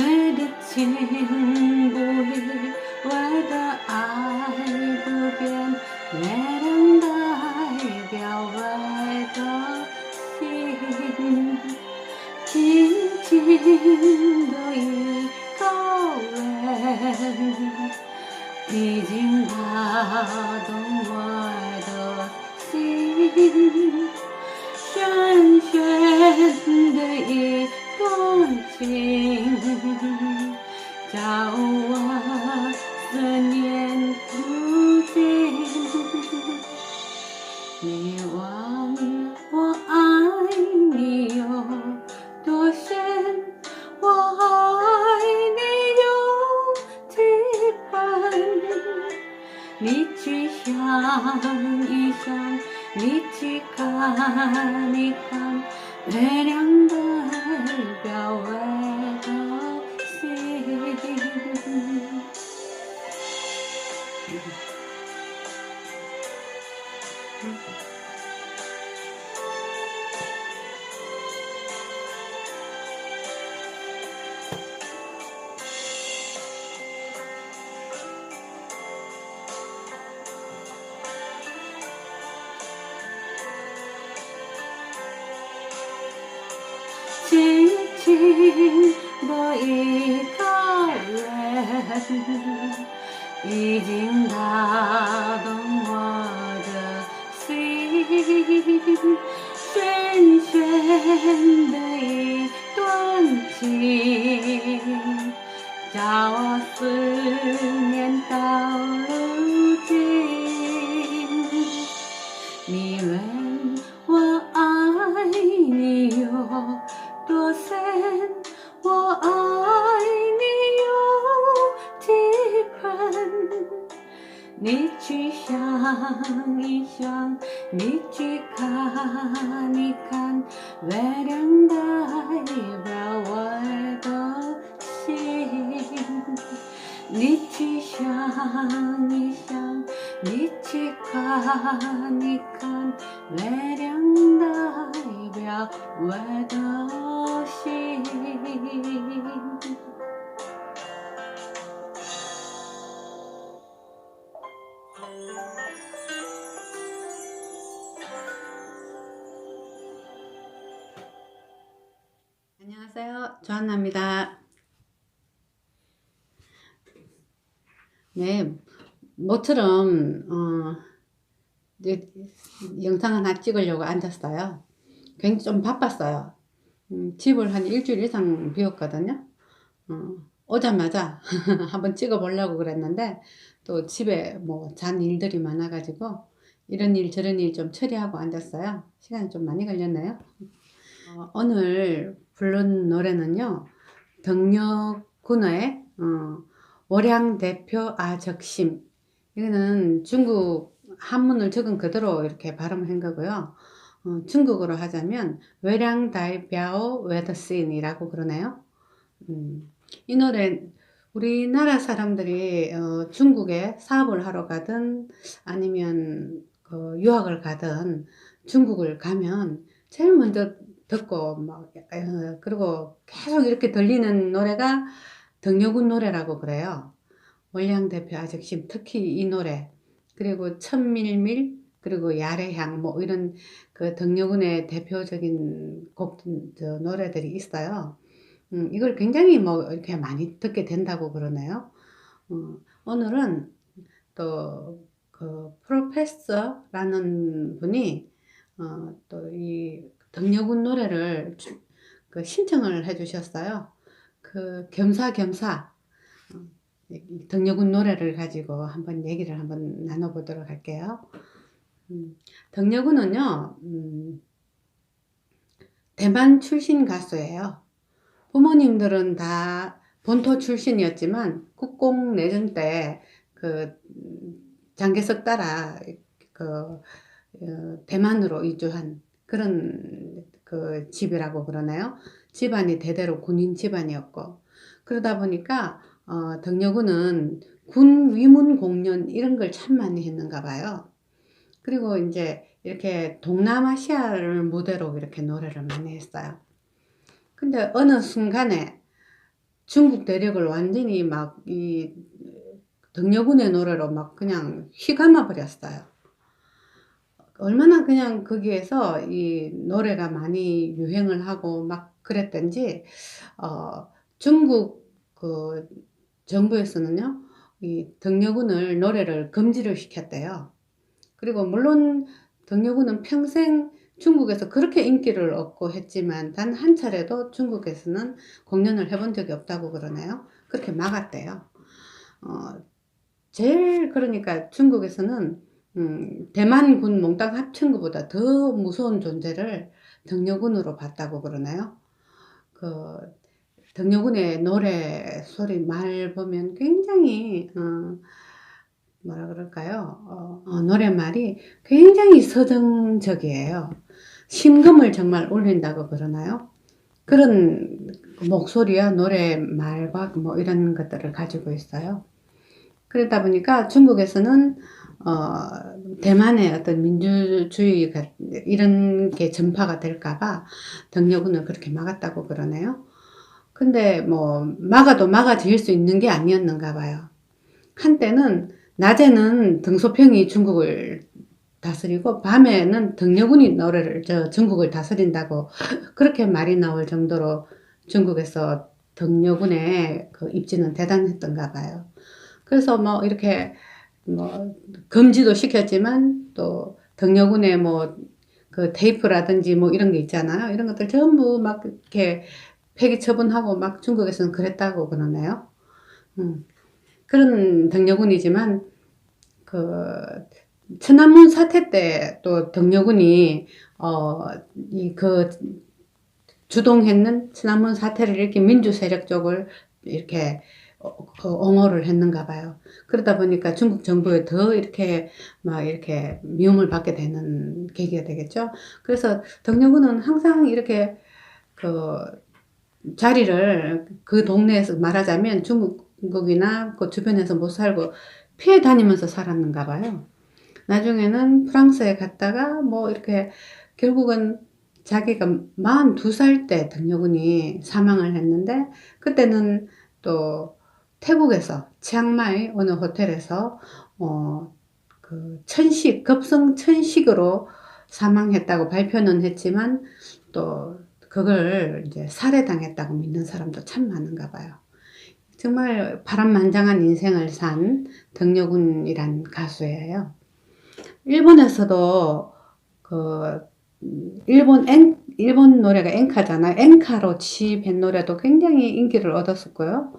இடத்தில் 想一想，你去看一看，月亮代表 in da dong wa da si xuan xuan đầy tuan chi chào sư niên cao lưu 향이션 미치카니칸 외량다의 브라워의 도심 니치샹이샹 미치카니칸 외량다의 브라워의 도심 안녕하세요. 조한나입니다. 네, 모처럼 어, 영상 하나 찍으려고 앉았어요. 굉장히 좀 바빴어요. 음, 집을 한 일주일 이상 비웠거든요. 어, 오자마자 한번 찍어보려고 그랬는데 또 집에 뭐 잔 일들이 많아가지고 이런 일 저런 일 좀 처리하고 앉았어요. 시간이 좀 많이 걸렸네요. 어, 오늘 부른 노래는요. 덕녀군의 어, 월양 대표 아적심 이거는 중국 한문을 적은 그대로 이렇게 발음한 거고요. 어, 중국어로 하자면 외량 다이뼈 웨더씬이라고 그러네요. 음, 이 노래 우리나라 사람들이 어, 중국에 사업을 하러 가든 아니면 그 유학을 가든 중국을 가면 제일 먼저 듣고 막 어, 그리고 계속 이렇게 들리는 노래가 덕녀군 노래라고 그래요. 월량 대표 아적심 특히 이 노래 그리고 천밀밀 그리고 야래향 뭐 이런 그 덕녀군의 대표적인 곡 저, 노래들이 있어요. 음, 이걸 굉장히 뭐 이렇게 많이 듣게 된다고 그러네요. 어, 오늘은 또 그 프로페서라는 분이 어, 또이 덕녀군 노래를 주- 그 신청을 해 주셨어요. 그 겸사겸사 어, 이 덕녀군 노래를 가지고 한번 얘기를 한번 나눠보도록 할게요. 음, 덕녀군은요, 음, 대만 출신 가수예요. 부모님들은 다 본토 출신이었지만 국공 내전 때 그 장개석 따라 그 어, 대만으로 이주한 그런 그 집이라고 그러나요? 집안이 대대로 군인 집안이었고 그러다 보니까 어, 덕녀군은 군 위문 공연 이런 걸 참 많이 했는가 봐요. 그리고 이제 이렇게 동남아시아를 무대로 이렇게 노래를 많이 했어요. 근데 어느 순간에 중국 대륙을 완전히 막 이 덕녀군의 노래로 막 그냥 휘감아 버렸어요. 얼마나 그냥 거기에서 이 노래가 많이 유행을 하고 막 그랬던지 어 중국 그 정부에서는요 이 덕녀군을 노래를 금지를 시켰대요. 그리고 물론 덕녀군은 평생 중국에서 그렇게 인기를 얻고 했지만 단 한 차례도 중국에서는 공연을 해본 적이 없다고 그러네요. 그렇게 막았대요. 어, 제일 그러니까 중국에서는 음, 대만군 몽땅 합친구보다 더 무서운 존재를 덕녀군으로 봤다고 그러나요? 그 덕녀군의 노래 소리 말 보면 굉장히 어, 뭐라 그럴까요? 어, 어, 노래말이 굉장히 서정적이에요. 심금을 정말 울린다고 그러나요? 그런 목소리와 노래말과 뭐 이런 것들을 가지고 있어요. 그러다 보니까 중국에서는 어, 대만의 어떤 민주주의가 이런 게 전파가 될까봐 덕녀군을 그렇게 막았다고 그러네요. 근데 뭐 막아도 막아질 수 있는 게 아니었는가 봐요. 한때는 낮에는 등소평이 중국을 다스리고 밤에는 덕녀군이 노래를 저 중국을 다스린다고 그렇게 말이 나올 정도로 중국에서 덕녀군의 그 입지는 대단했던가 봐요. 그래서 뭐 이렇게 뭐 금지도 시켰지만 또 덕녀군의 뭐 그 테이프라든지 뭐 이런 게 있잖아요. 이런 것들 전부 막 이렇게 폐기 처분하고 막 중국에서는 그랬다고 그러네요. 음. 그런 덕녀군이지만 그 천안문 사태 때또 덕녀군이 어이 그 주동했는 천안문 사태를 이렇게 민주 세력 쪽을 이렇게 옹호를 했는가 봐요. 그러다 보니까 중국 정부에 더 이렇게 막 이렇게 미움을 받게 되는 계기가 되겠죠. 그래서 덕녀군은 항상 이렇게 그 자리를 그 동네에서 말하자면 중국이나 그 주변에서 못 살고 피해 다니면서 살았는가 봐요. 나중에는 프랑스에 갔다가 뭐 이렇게 결국은 자기가 42살 때 덕녀군이 사망을 했는데 그때는 또 태국에서 치앙마이 어느 호텔에서 어 그 천식 급성 천식으로 사망했다고 발표는 했지만 또 그걸 이제 살해당했다고 믿는 사람도 참 많은가 봐요. 정말 바람만장한 인생을 산 덕녀군이란 가수예요. 일본에서도 그 일본 엔, 일본 노래가 엔카잖아요. 엔카로 취입한 노래도 굉장히 인기를 얻었었고요.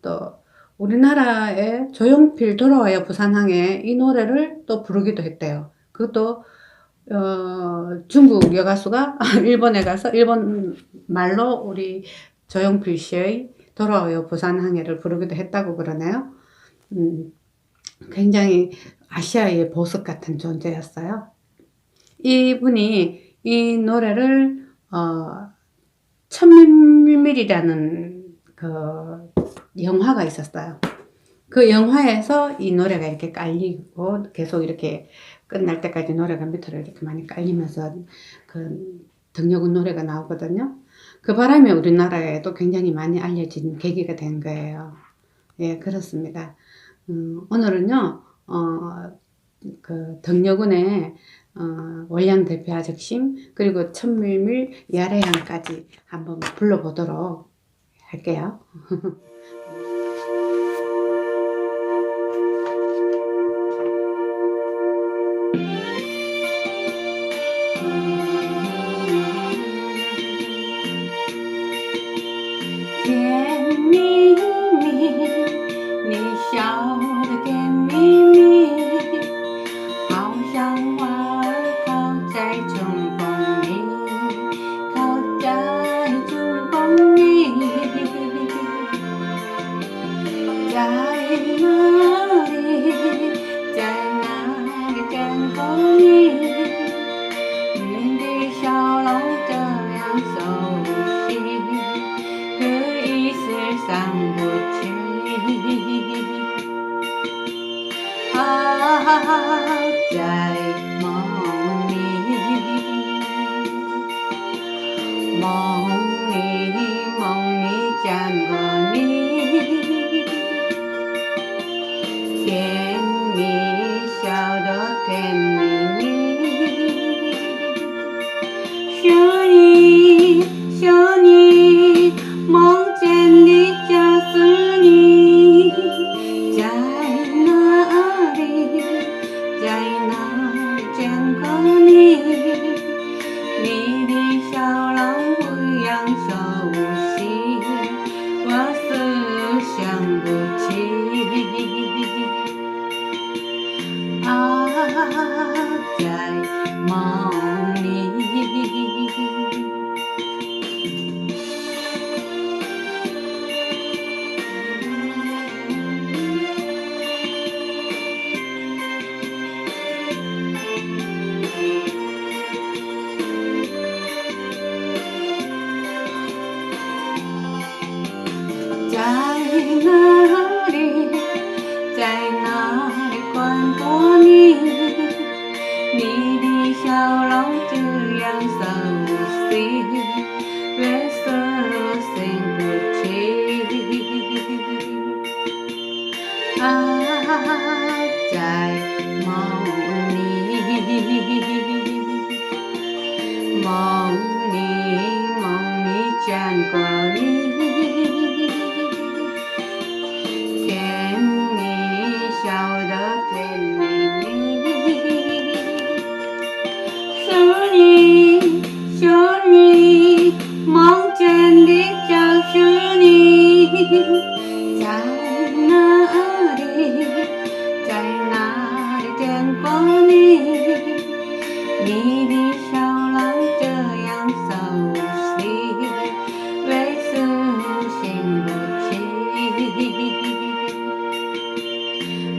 또 우리나라의 조용필 돌아와요 부산항에 이 노래를 또 부르기도 했대요. 그것도 어, 중국 여가수가 일본에 가서 일본 말로 우리 조용필 씨의 돌아와요 부산항해를 부르기도 했다고 그러네요. 음, 굉장히 아시아의 보석 같은 존재였어요. 이분이 이 노래를 어, 천밀밀이라는 그 영화가 있었어요. 그 영화에서 이 노래가 이렇게 깔리고 계속 이렇게 끝날 때까지 노래가 밑으로 이렇게 많이 깔리면서 그 덕력은 노래가 나오거든요. 그 바람에 우리나라에도 굉장히 많이 알려진 계기가 된 거예요. 예, 그렇습니다. 음, 오늘은요, 어, 그 덕녀군의 어, 월량 대표 아적심 그리고 천밀밀 야래향까지 한번 불러보도록 할게요.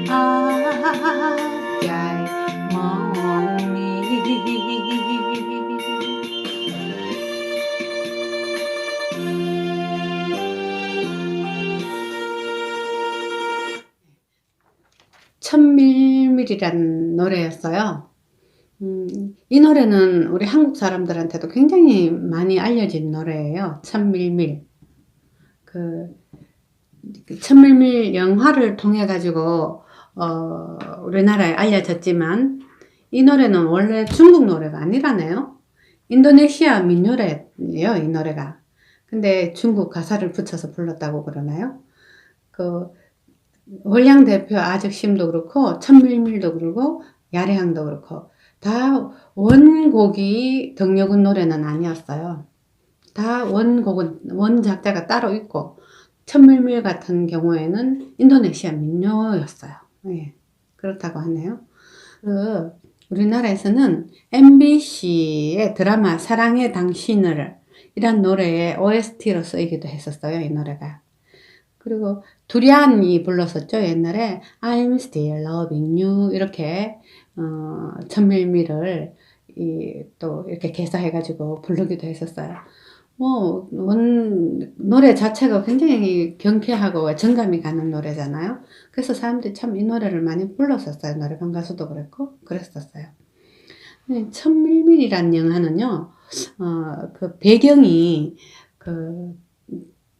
네. 천밀밀이란 노래였어요. 음, 이 노래는 우리 한국 사람들한테도 굉장히 많이 알려진 노래예요. 천밀밀. 그, 그 천밀밀 영화를 통해 가지고 어, 우리나라에 알려졌지만 이 노래는 원래 중국 노래가 아니라네요. 인도네시아 민요래예요, 이 노래가. 근데 중국 가사를 붙여서 불렀다고 그러나요? 그 월량 대표 아적심도 그렇고 천밀밀도 그렇고 야래향도 그렇고 다 원곡이 덕력은 노래는 아니었어요. 다 원곡은 원작자가 따로 있고 천밀밀 같은 경우에는 인도네시아 민요였어요. 예, 그렇다고 하네요. 그 우리나라에서는 MBC의 드라마 사랑의 당신을 이란 노래의 OST로 쓰이기도 했었어요. 이 노래가. 그리고 두리안이 불렀었죠. 옛날에 I'm still loving you 이렇게 어, 천밀밀을 이, 또 이렇게 개사해가지고 부르기도 했었어요. 뭐, 원, 노래 자체가 굉장히 경쾌하고 정감이 가는 노래잖아요. 그래서 사람들이 참 이 노래를 많이 불렀었어요. 노래방 가수도 그랬고, 그랬었어요. 네, 천밀밀이란 영화는요, 어, 그 배경이 그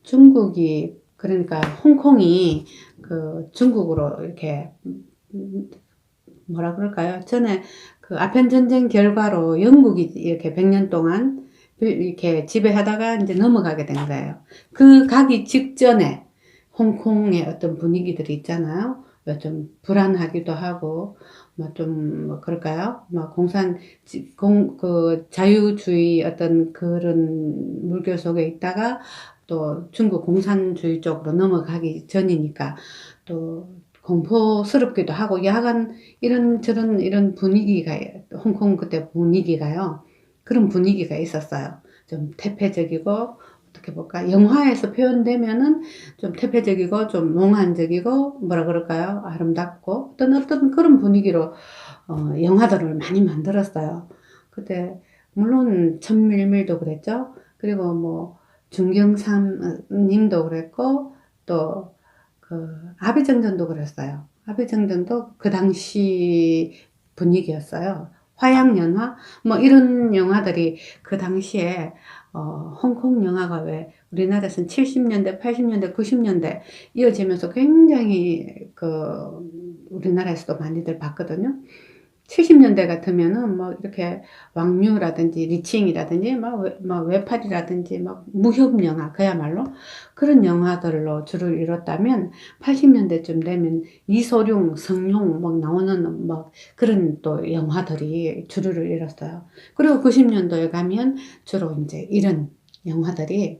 중국이, 그러니까 홍콩이 그 중국으로 이렇게 음, 뭐라 그럴까요? 전에 그 아편 전쟁 결과로 영국이 이렇게 100년 동안 이렇게 지배하다가 이제 넘어가게 된 거예요. 그 가기 직전에 홍콩의 어떤 분위기들이 있잖아요. 좀 불안하기도 하고 뭐좀뭐 그럴까요? 뭐 공산 지- 공, 그 자유주의 어떤 그런 물결 속에 있다가 또 중국 공산주의 쪽으로 넘어가기 전이니까 또 공포스럽기도 하고 야간 이런 저런 이런 분위기가 홍콩 그때 분위기가요. 그런 분위기가 있었어요. 좀 태폐적이고 어떻게 볼까 영화에서 표현되면은 좀 태폐적이고 좀 몽환적이고 뭐라 그럴까요 아름답고 어떤 어떤 그런 분위기로 어, 영화들을 많이 만들었어요. 그때 물론 천밀밀도 그랬죠. 그리고 뭐 중경삼님도 그랬고 또 그 아비정전도 그랬어요. 아비정전도 그 당시 분위기였어요. 화양연화 뭐 이런 영화들이 그 당시에 어, 홍콩 영화가 왜 우리나라에서는 70년대, 80년대, 90년대 이어지면서 굉장히 그 우리나라에서도 많이들 봤거든요. 70년대 같으면은 뭐 이렇게 왕류라든지 리칭이라든지 막, 외- 막 외팔이라든지 막 무협 영화 그야말로 그런 영화들로 주를 이뤘다면 80년대쯤 되면 이소룡, 성룡 막 나오는 막 그런 또 영화들이 주를 이뤘어요. 그리고 90년도에 가면 주로 이제 이런 영화들이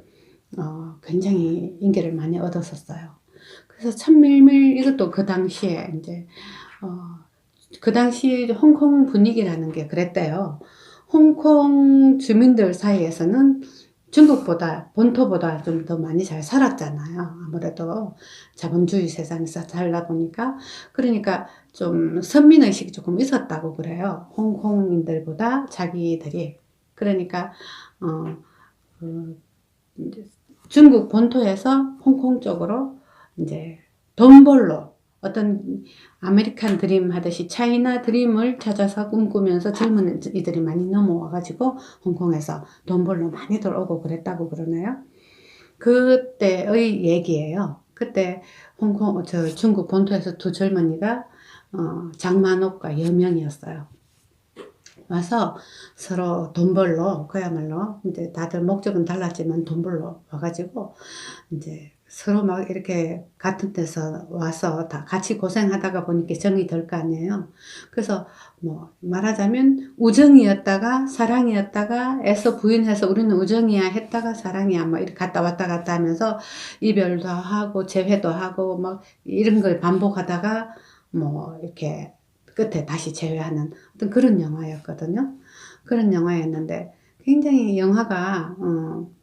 어, 굉장히 인기를 많이 얻었었어요. 그래서 천밀밀 이것도 그 당시에 이제 어, 그 당시 홍콩 분위기라는 게 그랬대요. 홍콩 주민들 사이에서는 중국보다 본토보다 좀 더 많이 잘 살았잖아요. 아무래도 자본주의 세상에서 살다 보니까 그러니까 좀 선민 의식이 조금 있었다고 그래요. 홍콩인들보다 자기들이 그러니까 어, 그 중국 본토에서 홍콩 쪽으로 이제 돈 벌러 어떤 아메리칸 드림 하듯이 차이나 드림을 찾아서 꿈꾸면서 젊은 이들이 많이 넘어와가지고 홍콩에서 돈 벌러 많이들 오고 그랬다고 그러네요. 그때의 얘기예요. 그때 홍콩, 저 중국 본토에서 두 젊은이가 어, 장만옥과 여명이었어요. 와서 서로 돈 벌러 그야말로 이제 다들 목적은 달랐지만 돈 벌러 와가지고 이제 서로 막 이렇게 같은 데서 와서 다 같이 고생하다가 보니까 정이 될 거 아니에요. 그래서 뭐 말하자면 우정이었다가 사랑이었다가 애써 부인해서 우리는 우정이야 했다가 사랑이야 뭐 이렇게 갔다 왔다 갔다 하면서 이별도 하고 재회도 하고 막 이런 걸 반복하다가 뭐 이렇게 끝에 다시 재회하는 어떤 그런 영화였거든요. 그런 영화였는데 굉장히 영화가 어,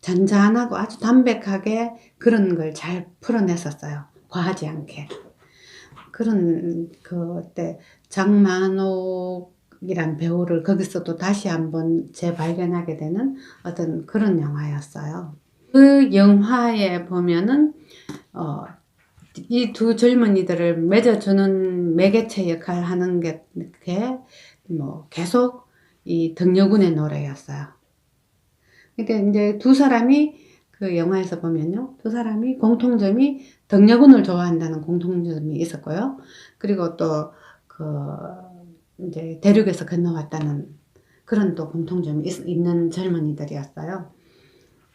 잔잔하고 아주 담백하게 그런 걸 잘 풀어냈었어요. 과하지 않게. 그런 그때 장만옥이란 배우를 거기서도 다시 한번 재발견하게 되는 어떤 그런 영화였어요. 그 영화에 보면은 어, 이 두 젊은이들을 맺어주는 매개체 역할을 하는 게, 게, 뭐, 계속 이 등려군의 노래였어요. 그러니까 이제 두 사람이 그 영화에서 보면요. 두 사람이 공통점이 등려군을 좋아한다는 공통점이 있었고요. 그리고 또 그 이제 대륙에서 건너왔다는 그런 또 공통점이 있, 있는 젊은이들이었어요.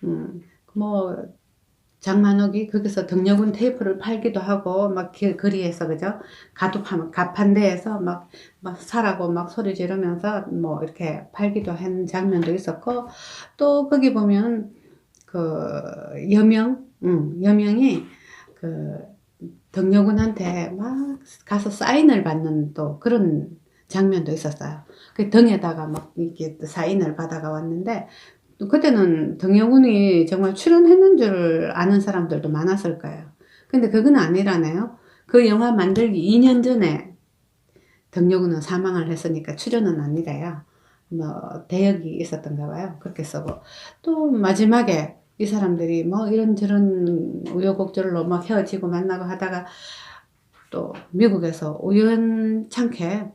음, 뭐 장만옥이 거기서 등려군 테이프를 팔기도 하고 막 길, 거리에서 그죠 가두판 가판대에서 막, 막 사라고 막 소리 지르면서 뭐 이렇게 팔기도 한 장면도 있었고 또 거기 보면 그 여명 음, 여명이 그 등려군한테 막 가서 사인을 받는 또 그런 장면도 있었어요. 그 등에다가 막 이렇게 사인을 받아가 왔는데 그때는 등려군이 정말 출연했는 줄 아는 사람들도 많았을 거예요. 근데 그건 아니라네요. 그 영화 만들기 2년 전에 등려군은 사망을 했으니까 출연은 아니래요. 뭐 대역이 있었던가 봐요. 그렇게 쓰고 또 마지막에 이 사람들이 뭐 이런저런 우여곡절로 막 헤어지고 만나고 하다가 또 미국에서 우연찮게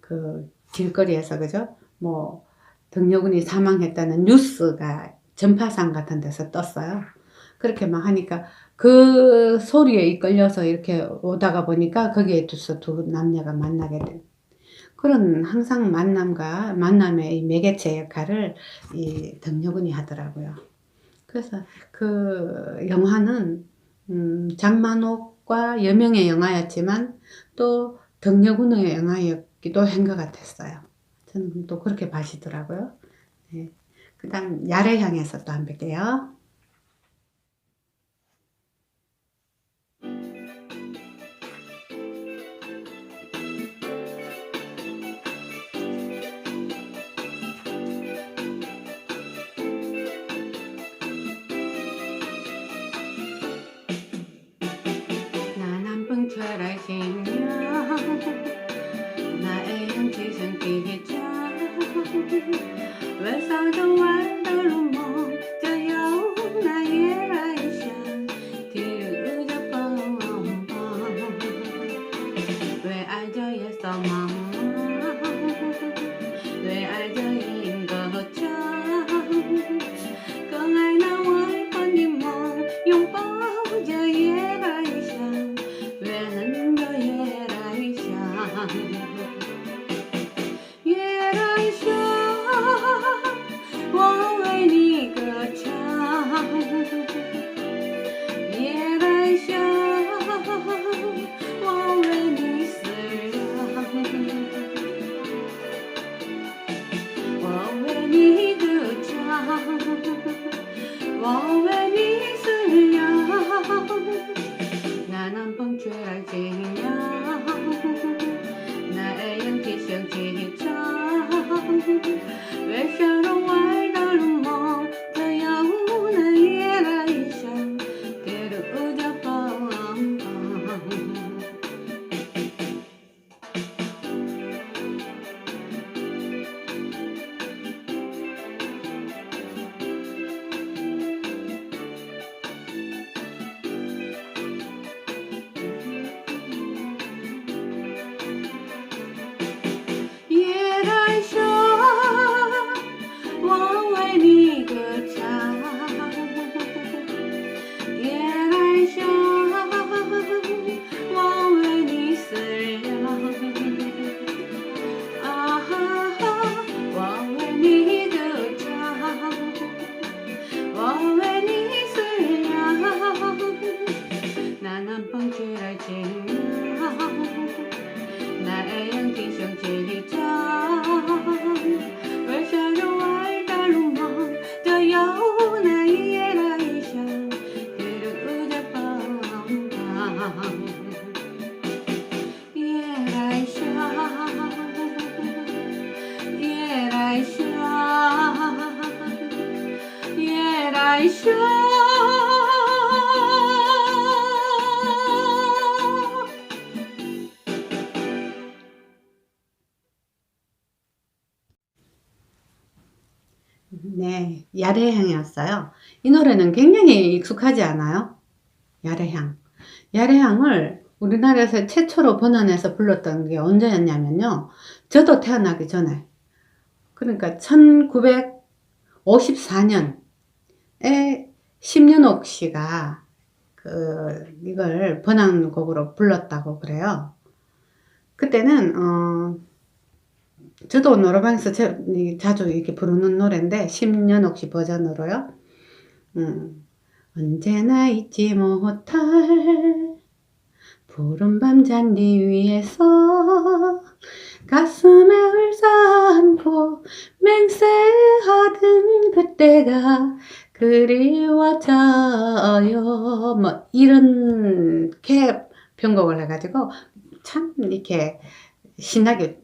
그 길거리에서 그죠 뭐 등려군이 사망했다는 뉴스가 전파상 같은 데서 떴어요. 그렇게 막 하니까 그 소리에 이끌려서 이렇게 오다가 보니까 거기에 두서 두 남녀가 만나게 된 그런 항상 만남과 만남의 이 매개체 역할을 이 등려군이 하더라고요. 그래서 그 영화는 음, 장만옥과 여명의 영화였지만 또 등려군의 영화였기도 한 것 같았어요. 저는 또 그렇게 봐지더라고요. 네. 그 다음 야를 향해서 또한번 뵐게요. Thank you. 야래향이었어요. 이 노래는 굉장히 익숙하지 않아요? 야래향. 야래향을 우리나라에서 최초로 번안해서 불렀던 게 언제였냐면요. 저도 태어나기 전에. 그러니까 1954년에 심윤옥 씨가 그 이걸 번안곡으로 불렀다고 그래요. 그때는 어 저도 노래방에서 저- 이- 자주 이렇게 부르는 노래인데 심연옥 씨 버전으로요. 음, 언제나 잊지 못할 푸른밤 잔디 위에서 가슴에 울산고 맹세하던 그때가 그리워져요. 뭐 이렇게 편곡을 해가지고 참 이렇게 신나게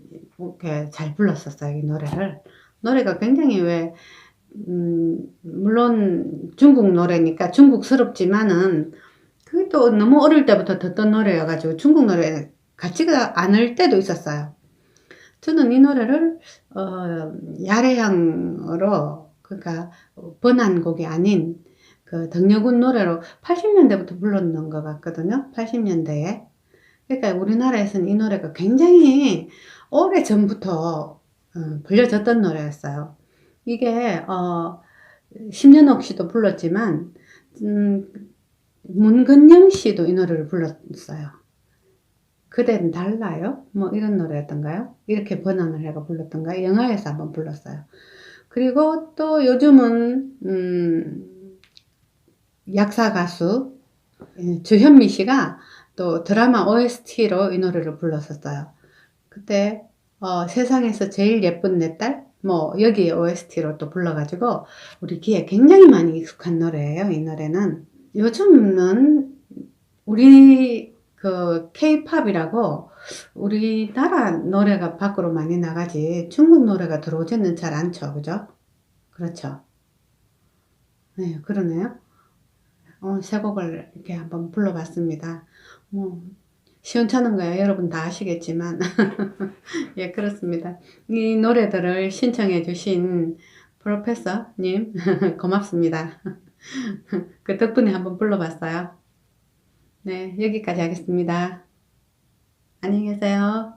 잘 불렀었어요 이 노래를. 노래가 굉장히 왜 음, 물론 중국 노래니까 중국스럽지만은 그게 또 너무 어릴 때부터 듣던 노래여가지고 중국 노래 같지가 않을 때도 있었어요. 저는 이 노래를 어, 야래향으로 그러니까 번안곡이 아닌 그 덕여군 노래로 80년대부터 불렀는 것 같거든요. 80년대에. 그러니까 우리나라에서는 이 노래가 굉장히 오래 전부터 어, 불려졌던 노래였어요. 이게 어, 심연옥 씨도 불렀지만 음, 문근영 씨도 이 노래를 불렀어요. 그댄 달라요? 뭐 이런 노래였던가요? 이렇게 번안을 해가 불렀던가요? 영화에서 한번 불렀어요. 그리고 또 요즘은 음, 약사 가수 예, 주현미 씨가 또 드라마 OST로 이 노래를 불렀었어요. 그때 어, 세상에서 제일 예쁜 내 딸? 뭐 여기 OST로 또 불러가지고 우리 귀에 굉장히 많이 익숙한 노래예요. 이 노래는 요즘은 우리 그 K-팝이라고 우리나라 노래가 밖으로 많이 나가지 중국 노래가 들어오지는 잘 않죠, 그죠? 그렇죠. 네, 그러네요. 어, 세 곡을 이렇게 한번 불러봤습니다. 뭐 시원찮은 거야 여러분 다 아시겠지만 예 그렇습니다 이 노래들을 신청해 주신 프로페서님 고맙습니다. 그 덕분에 한번 불러봤어요. 네, 여기까지 하겠습니다. 안녕히 계세요.